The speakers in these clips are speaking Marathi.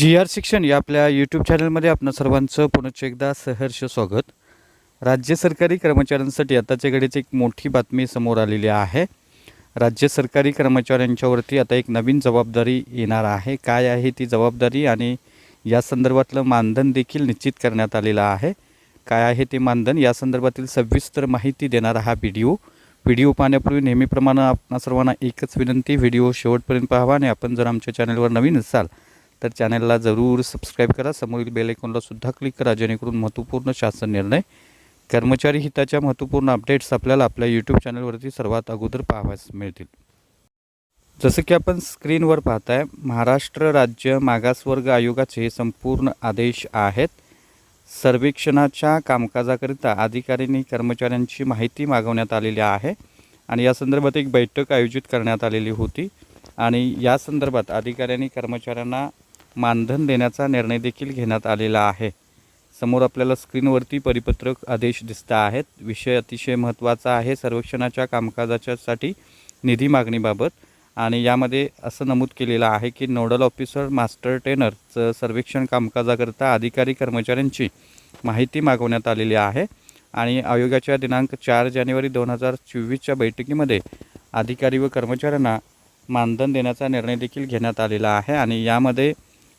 जी आर शिक्षण या आपल्या यूट्यूब चॅनलमध्ये आपणा सर्वांचं पुनश्च एकदा सहर्ष स्वागत. राज्य सरकारी कर्मचाऱ्यांसाठी आताच्या घडीची एक मोठी बातमी समोर आलेली आहे. राज्य सरकारी कर्मचाऱ्यांच्यावरती आता एक नवीन जबाबदारी येणार आहे. काय आहे ती जबाबदारी आणि या संदर्भातलं मानधन देखील निश्चित करण्यात आलेलं आहे. काय आहे ते मानधन? या संदर्भातील सविस्तर माहिती देणारा हा व्हिडिओ. व्हिडिओ पाहण्यापूर्वी नेहमीप्रमाणे आपणा सर्वांना एकच विनंती व्हिडिओ शेवटपर्यंत पाहावा आणि आपण जर आमच्या चॅनलवर नवीन असाल तर चॅनलला जरूर सबस्क्राईब करा. समोरील बेल सुद्धा क्लिक करा जेणेकरून महत्त्वपूर्ण शासन निर्णय कर्मचारी हिताच्या महत्त्वपूर्ण अपडेट्स आपल्याला आपल्या यूट्यूब चॅनलवरती सर्वात अगोदर पाहावयास मिळतील. जसं की आपण स्क्रीनवर पाहताय महाराष्ट्र राज्य मागासवर्ग आयोगाचे हे संपूर्ण आदेश आहेत. सर्वेक्षणाच्या कामकाजाकरिता अधिकाऱ्यांनी कर्मचाऱ्यांची माहिती मागवण्यात आलेली आहे आणि या संदर्भात एक बैठक आयोजित करण्यात आलेली होती. आणि या संदर्भात अधिकाऱ्यांनी कर्मचाऱ्यांना मानधन देण्याचा निर्णय देखील घेण्यात आलेला आहे. समोर आपल्याला स्क्रीनवरती परिपत्रक आदेश दिसत आहेत. विषय अतिशय महत्त्वाचा आहे. सर्वेक्षणाच्या कामकाजाच्यासाठी निधी मागणीबाबत आणि यामध्ये असं नमूद केलेलं आहे की नोडल ऑफिसर मास्टर ट्रेनरचं सर्वेक्षण कामकाजाकरता अधिकारी कर्मचाऱ्यांची माहिती मागवण्यात आलेली आहे आणि आयोगाच्या दिनांक चार जानेवारी दोन हजार चोवीसच्या बैठकीमध्ये अधिकारी व कर्मचाऱ्यांना मानधन देण्याचा निर्णय देखील घेण्यात आलेला आहे आणि यामध्ये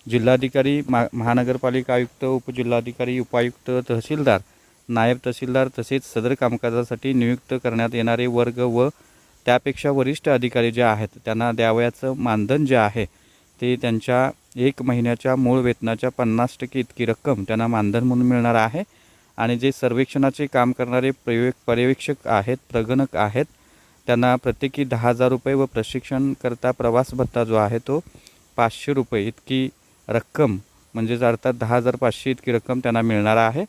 जिल्हाधिकारी मा महानगरपालिका आयुक्त उपजिल्हाधिकारी उपायुक्त तहसीलदार नायब तहसीलदार तसेच सदर कामकाजासाठी नियुक्त करण्यात येणारे वर्ग व त्यापेक्षा वरिष्ठ अधिकारी जे आहेत त्यांना द्यावयाचं मानधन जे आहे ते त्यांच्या एक महिन्याच्या मूळ वेतनाच्या पन्नास टक्के इतकी रक्कम त्यांना मानधन म्हणून मिळणार आहे. आणि जे सर्वेक्षणाचे काम करणारे प्रयोग पर्यवेक्षक आहेत प्रगणक आहेत त्यांना प्रत्येकी दहा हजार रुपये व प्रशिक्षणकरता प्रवास भत्ता जो आहे तो पाचशे रुपये इतकी रक्कम म्हणजेच अर्थात दहा हजार पाचशे इतकी रक्कम त्यांना मिळणार आहे.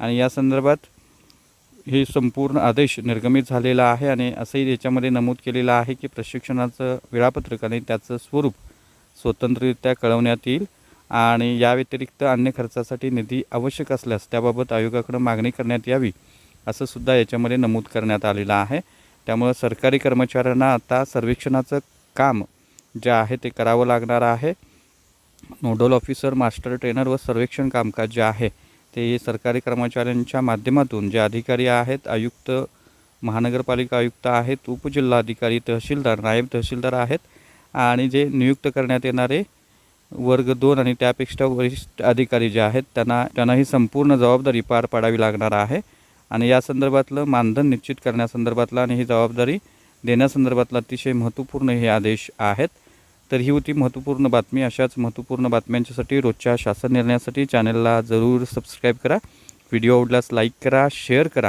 आणि या संदर्भात हे संपूर्ण आदेश निर्गमित झालेला आहे आणि असंही याच्यामध्ये नमूद केलेलं आहे की प्रशिक्षणाचं वेळापत्रक आणि त्याचं स्वरूप स्वतंत्ररित्या कळवण्यात येईल आणि या व्यतिरिक्त अन्य खर्चासाठी निधी आवश्यक असल्यास त्याबाबत आयोगाकडे मागणी करण्यात यावी असं सुद्धा याच्यामध्ये नमूद करण्यात आलेलं आहे. त्यामुळं सरकारी कर्मचाऱ्यांना आता सर्वेक्षणाचं काम जे आहे ते करावं लागणार आहे. नोडल ऑफिसर मास्टर ट्रेनर व सर्वेक्षण कामकाज जे आहे ते सरकारी कर्मचाऱ्यांच्या माध्यमातून जे अधिकारी आहेत आयुक्त महानगरपालिका आयुक्त आहेत उपजिल्हाधिकारी तहसीलदार नायब तहसीलदार आहेत आणि जे नियुक्त करण्यात येणारे वर्ग दोन आणि त्यापेक्षा वरिष्ठ अधिकारी जे आहेत त्यांना त्यांना ही संपूर्ण जबाबदारी पार पाडावी लागणार आहे. आणि या संदर्भातलं मानधन निश्चित करण्यासंदर्भातलं आणि ही जबाबदारी देण्यासंदर्भातलं अतिशय महत्त्वपूर्ण हे आदेश आहेत. तर ही होती महत्त्वपूर्ण बातमी. अशाच महत्त्वपूर्ण बातम्यांच्यासाठी रोजच्या शासन निर्णयासाठी चॅनलला जरूर सबस्क्राईब करा. व्हिडिओ आवडल्यास लाईक करा शेअर करा.